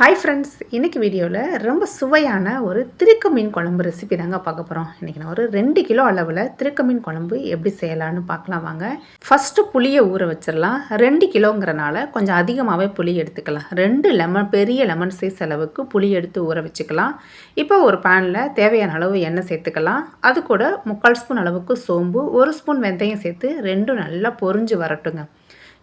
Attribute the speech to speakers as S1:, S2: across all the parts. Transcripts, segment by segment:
S1: Hi friends இன்றைக்கி வீடியோவில் ரொம்ப சுவையான ஒரு திருக்க மீன் குழம்பு ரெசிபி தாங்க பார்க்க போகிறோம் இன்றைக்கி நான் ஒரு ரெண்டு கிலோ அளவில் திருக்க மீன் குழம்பு எப்படி செய்யலான்னு பார்க்கலாம் வாங்க. ஃபஸ்ட்டு புளியை ஊற வச்சிடலாம். ரெண்டு கிலோங்கிறனால கொஞ்சம் அதிகமாகவே புளி எடுத்துக்கலாம். ரெண்டு லெமன் பெரிய லெமன் சைஸ் அளவுக்கு புளி எடுத்து ஊற வச்சுக்கலாம். இப்போ ஒரு பேனில் தேவையான அளவு எண்ணெய் சேர்த்துக்கலாம். அது கூட முக்கால் ஸ்பூன் அளவுக்கு சோம்பு ஒரு ஸ்பூன் வெந்தயம் சேர்த்து ரெண்டும் நல்லா பொரிஞ்சு வரட்டுங்க.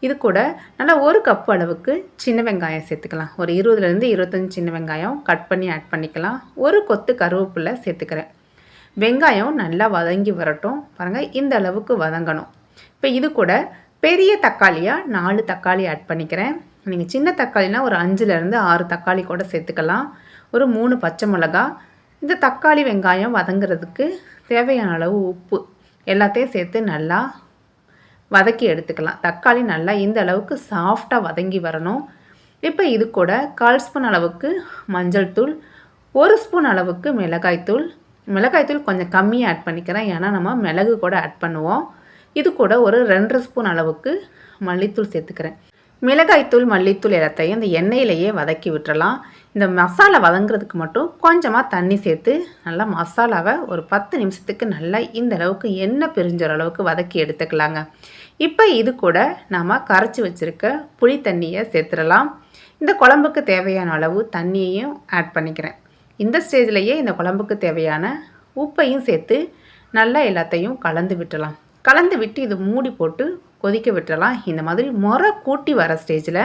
S1: இது கூட நல்லா ஒரு கப் அளவுக்கு சின்ன வெங்காயம் சேர்த்துக்கலாம். ஒரு இருபதுலேருந்து இருபத்தஞ்சி சின்ன வெங்காயம் கட் பண்ணி ஆட் பண்ணிக்கலாம். ஒரு கொத்து கருவேப்பிலை சேர்த்துக்கிறேன். வெங்காயம் நல்லா வதங்கி வரட்டும். பாருங்கள் இந்த அளவுக்கு வதங்கணும். இப்போ இது கூட பெரிய தக்காளியாக நாலு தக்காளி ஆட் பண்ணிக்கிறேன். நீங்கள் சின்ன தக்காளினா ஒரு அஞ்சுலேருந்து ஆறு தக்காளி கூட சேர்த்துக்கலாம். ஒரு மூணு பச்சை மிளகா. இந்த தக்காளி வெங்காயம் வதங்கிறதுக்கு தேவையான அளவு உப்பு. எல்லாத்தையும் சேர்த்து நல்லா வதக்கி எடுத்துக்கலாம். தக்காளி நல்லா இந்த அளவுக்கு சாஃப்டாக வதங்கி வரணும். இப்போ இது கூட கால் ஸ்பூன் அளவுக்கு மஞ்சள் தூள் ஒரு ஸ்பூன் அளவுக்கு மிளகாய்த்தூள் மிளகாய்த்தூள் கொஞ்சம் கம்மியாக ஆட் பண்ணிக்கிறேன். ஏன்னா நம்ம மிளகு கூட ஆட் பண்ணுவோம். இது கூட ஒரு ரெண்டரை ஸ்பூன் அளவுக்கு மல்லித்தூள் சேர்த்துக்கிறேன். மிளகாய்த்தூள் மல்லித்தூள் எல்லாத்தையும் இந்த எண்ணெயிலேயே வதக்கி விட்டுறலாம். இந்த மசாலா வதங்குறதுக்கு மட்டும் கொஞ்சமாக தண்ணி சேர்த்து நல்லா மசாலாவை ஒரு பத்து நிமிஷத்துக்கு நல்லா இந்த அளவுக்கு எண்ணெய் பிரிஞ்சுற அளவுக்கு வதக்கி எடுத்துக்கலாங்க. இப்போ இது கூட நாம் கரைச்சி வச்சுருக்க புளி தண்ணியை சேர்த்துடலாம். இந்த குழம்புக்கு தேவையான அளவு தண்ணியையும் ஆட் பண்ணிக்கிறேன். இந்த ஸ்டேஜ்லேயே இந்த குழம்புக்கு தேவையான உப்பையும் சேர்த்து நல்லா எல்லாத்தையும் கலந்து விட்டுலாம் கலந்து விட்டு இது மூடி போட்டு கொதிக்க விட்டுடலாம். இந்த மாதிரி முறை கூட்டி வர ஸ்டேஜில்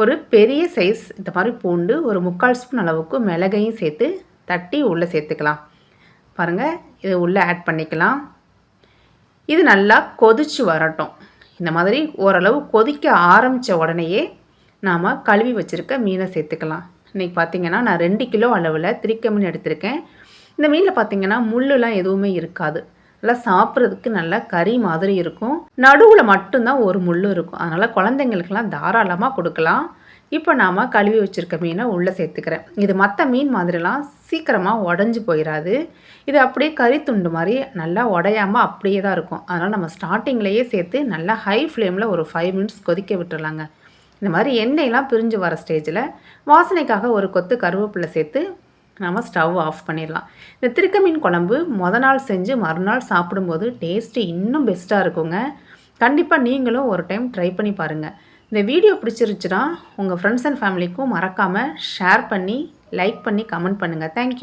S1: ஒரு பெரிய சைஸ் இந்த மாதிரி பூண்டு ஒரு முக்கால் ஸ்பூன் அளவுக்கு மிளகையும் சேர்த்து தட்டி உள்ளே சேர்த்துக்கலாம். பாருங்கள் இதை உள்ளே ஆட் பண்ணிக்கலாம். இது நல்லா கொதிச்சு வரட்டும். இந்த மாதிரி ஓரளவு கொதிக்க ஆரம்பித்த உடனேயே நாம் கழுவி வச்சுருக்க மீனை சேர்த்துக்கலாம். இன்றைக்கி பார்த்திங்கன்னா நான் ரெண்டு கிலோ அளவில் திரிக்க மீன் எடுத்திருக்கேன். இந்த மீனில் பார்த்திங்கன்னா முள்ளுலாம் எதுவுமே இருக்காது. நல்லா சாப்பிட்றதுக்கு நல்லா கறி மாதிரி இருக்கும். நடுவில் மட்டும்தான் ஒரு முள் இருக்கும். அதனால் குழந்தைங்களுக்கெல்லாம் தாராளமாக கொடுக்கலாம். இப்போ நாம் கழுவி வச்சுருக்க மீனை உள்ளே சேர்த்துக்கிறேன். இது மற்ற மீன் மாதிரிலாம் சீக்கிரமாக உடஞ்சி போயிடாது இது அப்படியே கறி துண்டு மாதிரி நல்லா உடையாமல் அப்படியே தான் இருக்கும். அதனால் நம்ம ஸ்டார்டிங்லேயே சேர்த்து நல்லா ஹை ஃப்ளேமில் ஒரு ஃபைவ் மினிட்ஸ் கொதிக்க விட்டுறலாங்க. இந்த மாதிரி எண்ணெயெலாம் பிரிஞ்சு வர ஸ்டேஜில் வாசனைக்காக ஒரு கொத்து கருவேப்பிலை சேர்த்து நம்ம ஸ்டவ் ஆஃப் பண்ணிடலாம். இந்த திருக்க மீன் குழம்பு மொத நாள் செஞ்சு மறுநாள் சாப்பிடும்போது டேஸ்ட்டு இன்னும் பெஸ்ட்டாக இருக்குங்க. கண்டிப்பாக நீங்களும் ஒரு டைம் ட்ரை பண்ணி பாருங்கள் இந்த வீடியோ பிடிச்சிருச்சுன்னா உங்கள் ஃப்ரெண்ட்ஸ் அண்ட் ஃபேமிலிக்கும் மறக்காமல் ஷேர் பண்ணி லைக் பண்ணி கமெண்ட் பண்ணுங்கள் தேங்க்யூ